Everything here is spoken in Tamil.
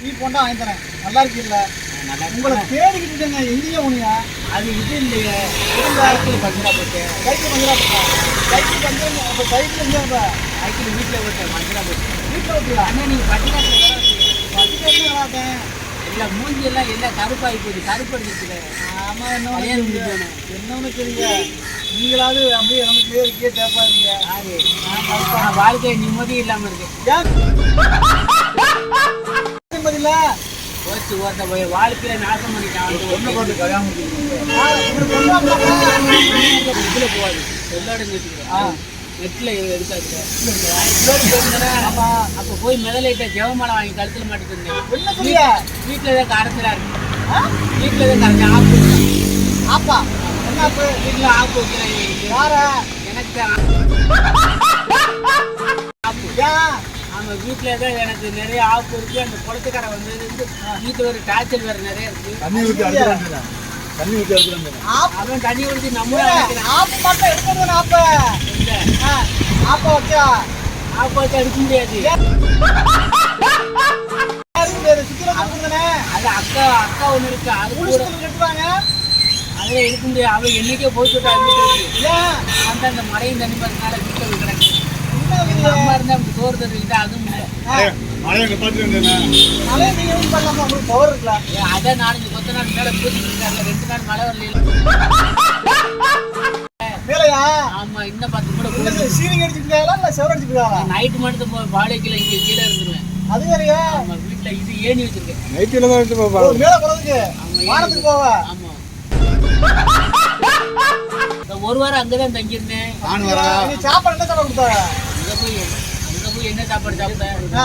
டீ போண்டா வாங்கி தரேன். நல்லா இருக்குல்ல? நல்லா உங்களை தேடிக்கிட்டு இருக்கேங்க எங்கேயும் உனியா அது இது இல்லையே. சைக்கிள் பஞ்சரா போட்டு சைக்கிள் மஞ்சளா போட்டா சைக்கிள் வந்து இப்போ சைக்கிள் எங்கே இப்போ சைக்கிள் வீட்டில் போட்டேன் மஞ்சரா போட்டு வீட்டில் ஓட்டியா அண்ணா நீங்கள் பட்டினாட்டில் பத்து நல்லாட்டேன் எல்லாம் மூஞ்சி எல்லாம் எல்லாம் கருப்பாகி போகுது கருப்பு அடிச்சிட்டு ஆமா என்ன. என்ன ஒன்று தெரியுங்க நீங்களாவது அப்படியே நமக்கு தேப்பாதீங்க. யாரு நான் வாழ்க்கை நிம்மதி இல்லாமல் இருக்கு. ஏன் நிம்மதியில்ல போச்சு ஓட்ட போய் வாழ்க்கையில நாசம் பண்ணிட்டான். பொண்ணு பார்த்து கல்யாணம் இதுல போகாது வெள்ளாடு ஆ. நெட்டில் எடுக்காது ஆமா அப்போ போய் முதலிட்ட ஜெவமாலை வாங்கி கழுத்தில் என்ன சொல்லிய வீட்டில் தான் கரைச்சலா இருக்கு. வீட்டில் தான் கரைச்சி ஆப்பு ஆப்பா. என்ன வீட்டில் ஆப்பு வைக்கிறாங்க யார? எனக்கு தான். வீட்டில் தான் எனக்கு நிறைய ஆப்பு அந்த குளத்துக்கார வந்தது வந்து வீட்டில் ஒரு டாய்ச்சல் வேறு நிறைய இருக்கு. தண்ணி ஊற்றி அடிக்கிறாங்க தண்ணி ஊற்றி அடிக்கிறாங்க அவன் தண்ணி ஊற்றி அடிக்கிறான். ஆப்பு மட்டும் எடுக்கணும் ஆப்ப. ஆ, ஆப்ப வச்சா. ஆப்பு வச்சு அடிக்க முடியாது. சுத்திரம் கொடுக்குறேன் அது அக்கா அக்கா ஒன்று இருக்கு. அது கூட கட்டுவாங்க. அதில் இருக்க முடியாது. அவன் என்னைக்கே போய் சொல்லிட்டு அந்த அந்த மழையும் தண்ணி பார்த்தனால வீட்டில் இருக்கிறாங்க என்ன எங்க இது? அம்மா இருந்தா சோறு தருவிட்டு அதுவும் இல்லை. மழை பார்த்துட்டு நீங்க யூஸ் பண்ணலாமா? உங்களுக்கு பவர் இருக்கலாம் அதான் நாலஞ்சு கொத்த நாள் மேலே பூச்சிட்டு இருக்காங்க ரெண்டு நாள் மழை வரல வேலையா ஆமா இன்னும் பத்து கூட சீலிங் அடிச்சுக்கிறாங்களா இல்ல செவர் அடிச்சுக்கிறாங்களா நைட்டு மட்டும் போய் வாழைக்கில இங்கே கீழே இருந்துருவேன். அது வேறையா? ஆமா வீட்டில் இது ஏணி வச்சிருக்கேன். நைட்டில் தான் எடுத்து பாப்பா. ஓ, மேல போறதுக்கு? போவ? ஆமா. ஒரு வாரம் அங்கதான் தங்கியிருந்தேன். சாப்பாடு என்ன சாப்பாடு கொடுத்தாங்க அங்க போய் என்ன சாப்பாடு சாப்பிட்டேன் ஆ.